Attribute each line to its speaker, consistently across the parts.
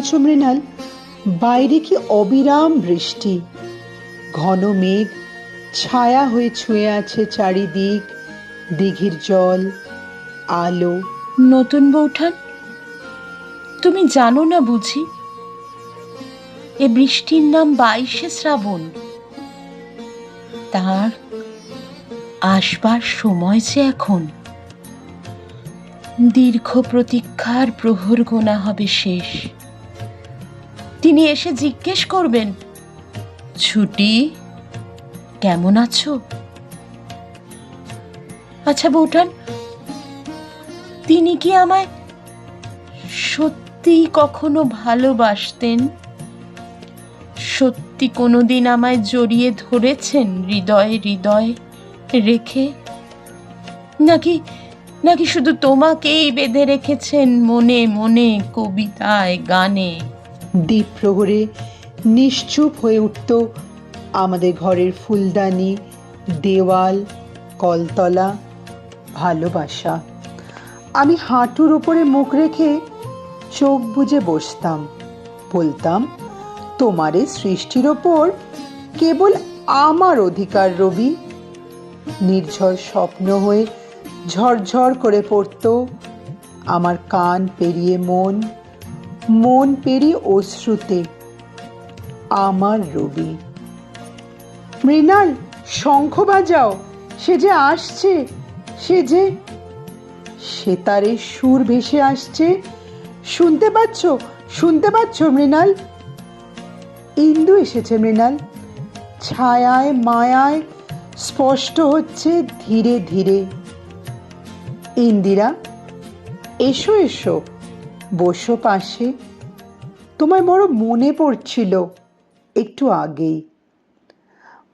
Speaker 1: দেখেছ মৃণাল? বাইরে কি অবিরাম বৃষ্টি। ঘন মেঘ, ছায়া হয়ে ছুঁয়ে আছে চারিদিক, দিঘির জল, আলো।
Speaker 2: নতুন বৌঠান, তুমি জানো না বুঝি, এ বৃষ্টির নাম বাইশে শ্রাবণ। তার আসবার সময় যে এখন। দীর্ঘ প্রতীক্ষার প্রহর গোনা হবে শেষ। তিনি এসে জিজ্ঞেস করবেন, ছুটি, কেমন আছো? আচ্ছা বৌঠান, তিনি কি আমায় সত্যি কখনো ভালোবাসতেন? সত্যি কোনোদিন আমায় জড়িয়ে ধরেছেন হৃদয়ে হৃদয় রেখে? নাকি নাকি শুধু তোমাকেই বেঁধে রেখেছেন মনে মনে কবিতায়, গানে?
Speaker 1: দ্বীপ প্রহরে নিশ্চুপ হয়ে উঠত আমাদের ঘরের ফুলদানি, দেওয়াল, কলতলা, ভালোবাসা। আমি হাঁটুর ওপরে মুখ রেখে চোখ বুজে বসতাম, বলতাম তোমারে সৃষ্টির ওপর কেবল আমার অধিকার রবি। নির্ঝর স্বপ্ন হয়ে ঝরঝর করে পড়ত, আমার কান পেরিয়ে মন মন পেরি অশ্রুতে। আমার রবি। মৃণাল, শঙ্খ বাজাও। সে যে আসছে, সে যে সেতারে সুর ভেসে আসছে। শুনতে পাচ্ছ শুনতে পাচ্ছ মৃণাল? ইন্দু এসেছে মৃণাল। ছায়ায়, মায়ায় স্পষ্ট হচ্ছে ধীরে ধীরে। ইন্দিরা, এসো এসো। বসো পাশে। তোমায় বড় মনে পড়ছিল একটু আগেই।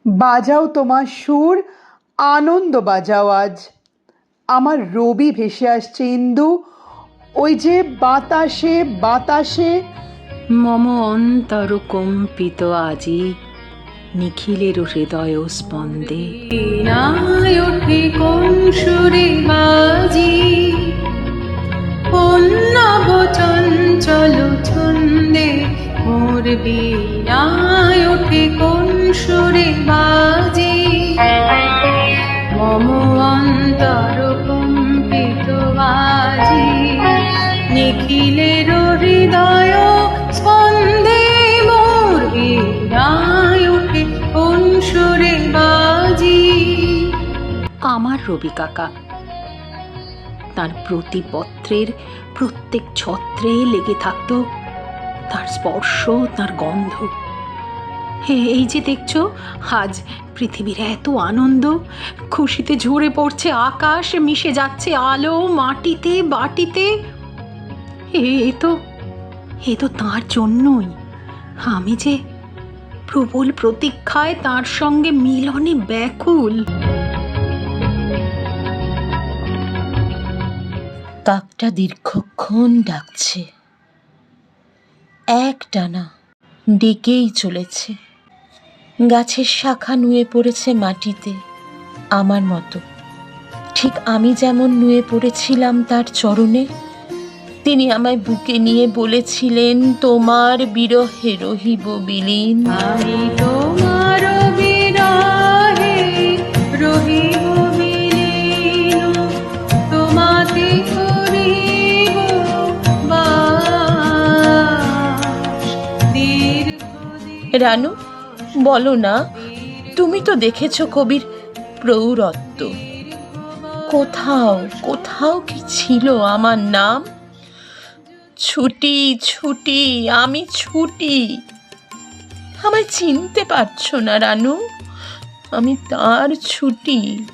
Speaker 1: বাজাও তোমার সুর আনন্দ বাজাও আজ। আমার রবি ভেসে আসছে ইন্দু ওই যে বাতাসে বাতাসে।
Speaker 2: মম অন্তর কম্পিত আজি নিখিলের হৃদয় স্পন্দে।
Speaker 3: ওঠে কোন সুরে বাজি। পন্নব চঞ্চল ছন্দে মোর বীণায় ওঠে কোন সুরে বাজি। মম অন্তর কম্পিত বাজি। নিখিলের হৃদয় স্পন্দে মোর বীণায় ওঠে কোন সুরে বাজি।
Speaker 2: আমার রবি কাকা তার প্রতি পত্রের প্রত্যেক ছত্রে লেগে থাকত তার স্পর্শ, তার গন্ধ। এই যে দেখছ, আজ পৃথিবীর এত আনন্দ, খুশিতে ঝরে পড়ছে আকাশ, মিশে যাচ্ছে আলো, মাটিতে, বাটিতে। এ তো এ তো তার জন্যই। আমি যে প্রবল প্রতীক্ষায় তার সঙ্গে মিলনে ব্যাকুল। কাকটা দীর্ঘক্ষণ ডাকছে। এক টানা ডেকেই চলেছে। গাছের শাখা নুয়ে পড়েছে মাটিতে আমার মতো। ঠিক আমি যেমন নুয়ে পড়েছিলাম তার চরণে, তিনি আমায় বুকে নিয়ে বলেছিলেন, তোমার বিরহে রহিব বিলীন।
Speaker 3: আমি তোমার
Speaker 2: রানু, বলো না, তুমি তো দেখেছ কবির প্রৌরত্ব। কোথাও কোথাও কি ছিল আমার নাম? ছুটি ছুটি, আমি ছুটি। আমায় চিনতে পারছ না, রানু, আমি তার ছুটি।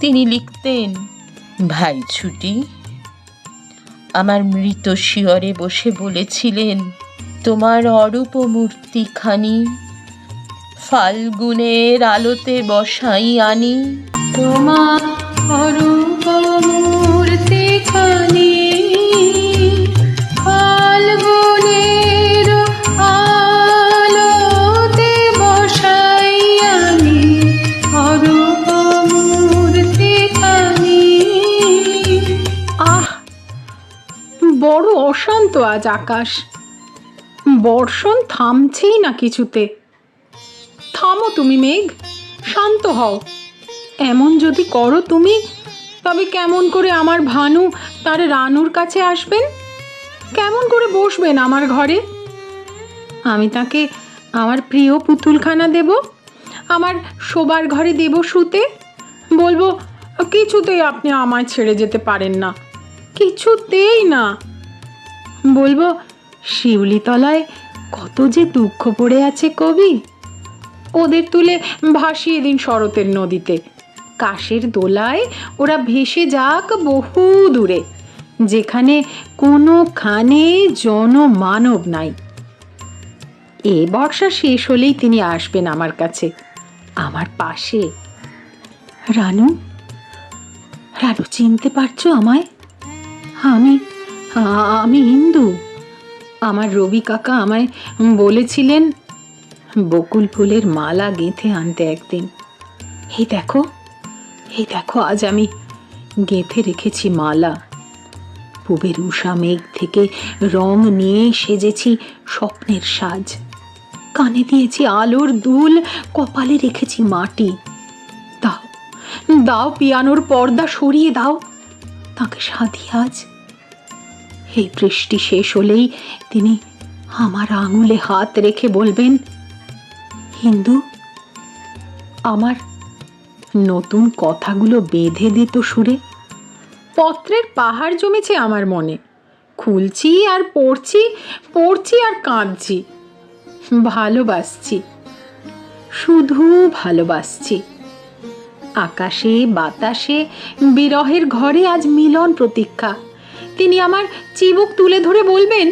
Speaker 2: তিনি লিখতেন, ভাই ছুটি, আমার মৃত শিয়রে বসে বলেছিলেন তোমার অরূপ মূর্তিখানি ফাল্গুনের আলোতে বসাই আনি।
Speaker 3: তোমার অরূপ মূর্তি খানি ফাল্গুনের আলোতে বসাই অরূপ
Speaker 4: আহ বড় অশান্ত আজ আকাশ।
Speaker 3: বর্ষণ থামছেই না কিছুতে। থামো তুমি, মেঘ, শান্ত হও। এমন যদি করো তুমি, তবে কেমন করে আমার ভানু তার রানুর কাছে আসবেন? কেমন করে বসবেন আমার ঘরে? আমি তাকে আমার প্রিয় পুতুলখানা দেব, আমার শোবার ঘরে দেব শুতে। বলব, কিছুতেই আপনি আমায় ছেড়ে যেতে পারেন না। কিছুতেই না। বলব শিউলিতলায় কত যে দুঃখ পড়ে আছে কবি। ওদের তুলে ভাসিয়ে দিন শরতের নদীতে। কাশের দোলায় ওরা ভেসে যাক বহু দূরে, যেখানে কোনোখানে জনমানব নাই। এ বর্ষা শেষ হলেই তিনি আসবেন আমার কাছে, আমার পাশে। রানু রানু চিনতে পারছ আমায়? আমি আমি হিন্দু। আমার রবি কাকা আমায় বলেছিলেন, বকুল ফুলের মালা গেঁথে আনতে একদিন। এই দেখো এই দেখো, আজ আমি গেঁথে রেখেছি মালা। পুবের উষা মেঘ থেকে রং নিয়ে সেজেছি স্বপ্নের সাজ। কানে দিয়েছি আলোর দুল, কপালে রেখেছি মাটি। দাও দাও পিয়ানোর পর্দা সরিয়ে দাও। তাকে সাধি আজ এই বৃষ্টি শেষ হলেই তিনি আমার আঙুলে হাত রেখে বলবেন, হিন্দু, আমার নতুন কথাগুলো বেঁধে দিত সুরে। পত্রের পাহাড় জমেছে আমার মনে। খুলছি আর পড়ছি পড়ছি আর কাঁদছি। ভালোবাসছি, শুধু ভালোবাসছি। আকাশে, বাতাসে, বিরহের ঘরে আজ মিলন প্রতীক্ষা। তিনি আমার চিবুক তুলে ধরে বলবেন,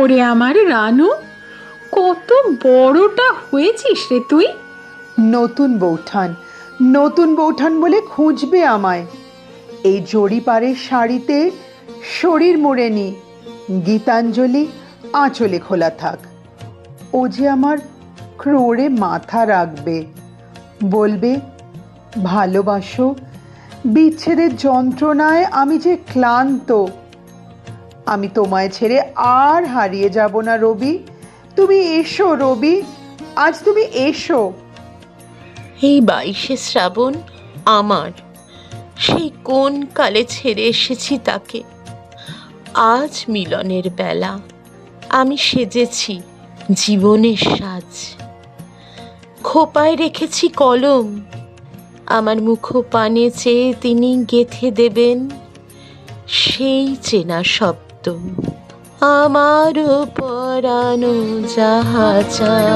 Speaker 3: ওরে আমার রানু, কত বড়টা হয়েছিস রে তুই?
Speaker 1: নতুন বৌঠান নতুন বৌঠান বলে খুঁজবে আমায়। এই জরিপারের শাড়িতে শরীর মুড়ে নি, গীতাঞ্জলি আঁচলে খোলা থাক। ও যে আমার ক্রোড়ে মাথা রাখবে, বলবে, ভালোবাসো বিচ্ছেদের যন্ত্রণায় আমি যে ক্লান্ত। আমি তোমায় ছেড়ে আর হারিয়ে যাব না, রবি। তুমি এসো, রবি। আজ তুমি এসো।
Speaker 2: এই বাইশে শ্রাবণ আমার। সেই কোন কালে ছেড়ে এসেছি তাকে? আজ মিলনের বেলা আমি সেজেছি জীবনের সাজ। খোপায় রেখেছি কলম আমার মুখ পানে চেয়ে তিনি গেথে দেবেন সেই চেনা শব্দ। আমার পরানো
Speaker 5: তাই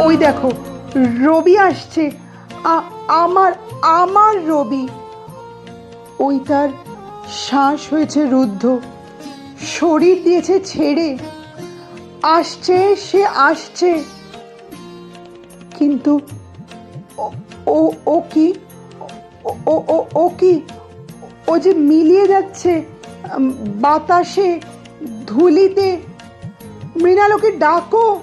Speaker 1: ওই দেখো রবি আসছে। আমার আমার রবি। ওই তার শ্বাস হয়েছে রুদ্ধ। শরীর দিয়েছে ছেড়ে। আসছে, সে আসছে। কিন্তু ও- ও কি? ও ও ও কি? ও যে মিলিয়ে যাচ্ছে বাতাসে, ধুলিতে। মৃণালোকে ডাকো।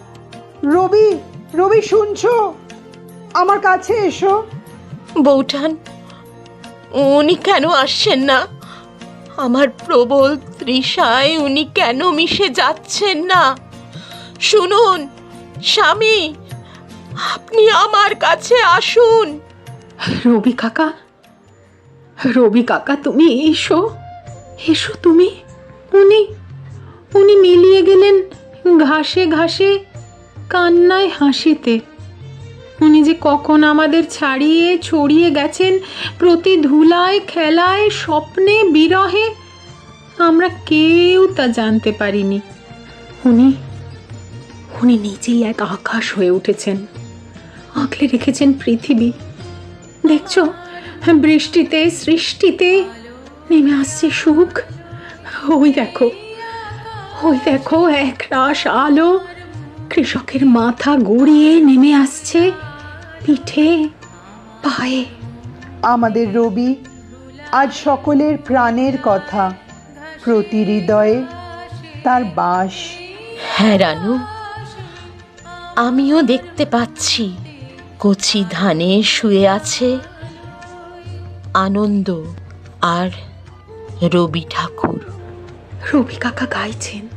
Speaker 1: রবি রবি, শুনছো? আমার কাছে এসো।
Speaker 2: বৌঠান, উনি কেন আসছেন না? আমার প্রবল তৃষায় উনি কেন মিশে যাচ্ছেন না? শুনুন, স্বামী, আপনি আমার কাছে আসুন।
Speaker 3: রবি কাকা রবি কাকা, তুমি এসো এসো তুমি। উনি উনি মিলিয়ে গেলেন ঘাসে ঘাসে, কান্নায় হাসিতে। উনি যে কখন আমাদের ছাড়িয়ে ছড়িয়ে গেছেন, প্রতি ধুলায়, খেলায়, স্বপ্নে, বিরহে, আমরা কেউ তা জানতে পারিনি। উনি উনি নিজেই এক আকাশ হয়ে উঠেছেন। আঁকলে রেখেছেন পৃথিবী। দেখছ, বৃষ্টিতে, সৃষ্টিতে নেমে আসছে সুখ। ওই দেখো ওই দেখো, এক রাস আলো কৃষকের মাথা গড়িয়ে নেমে আসছে। পিঠে পায়ে।
Speaker 1: আমাদের রবি আজ সকলের প্রাণের কথা। প্রতি হৃদয়ে তার বাস।
Speaker 2: হ্যাঁ রানু। আমিও দেখতে পাচ্ছি কচি ধানে শুয়ে আছে আনন্দ আর রবি ঠাকুর।
Speaker 3: রবি কাকা গাইছেন।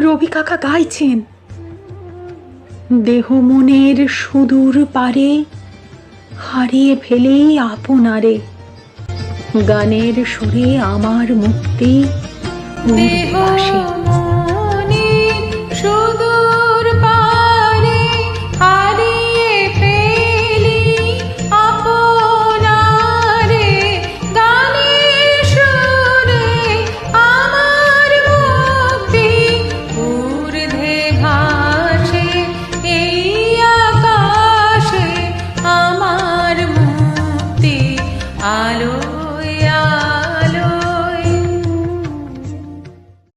Speaker 3: রবি কাকা গাইছেন। দেহ মনের সুদূর পারে হারিয়ে ফেলেই আপনারে গানের সুরে আমার মুক্তি।
Speaker 5: মন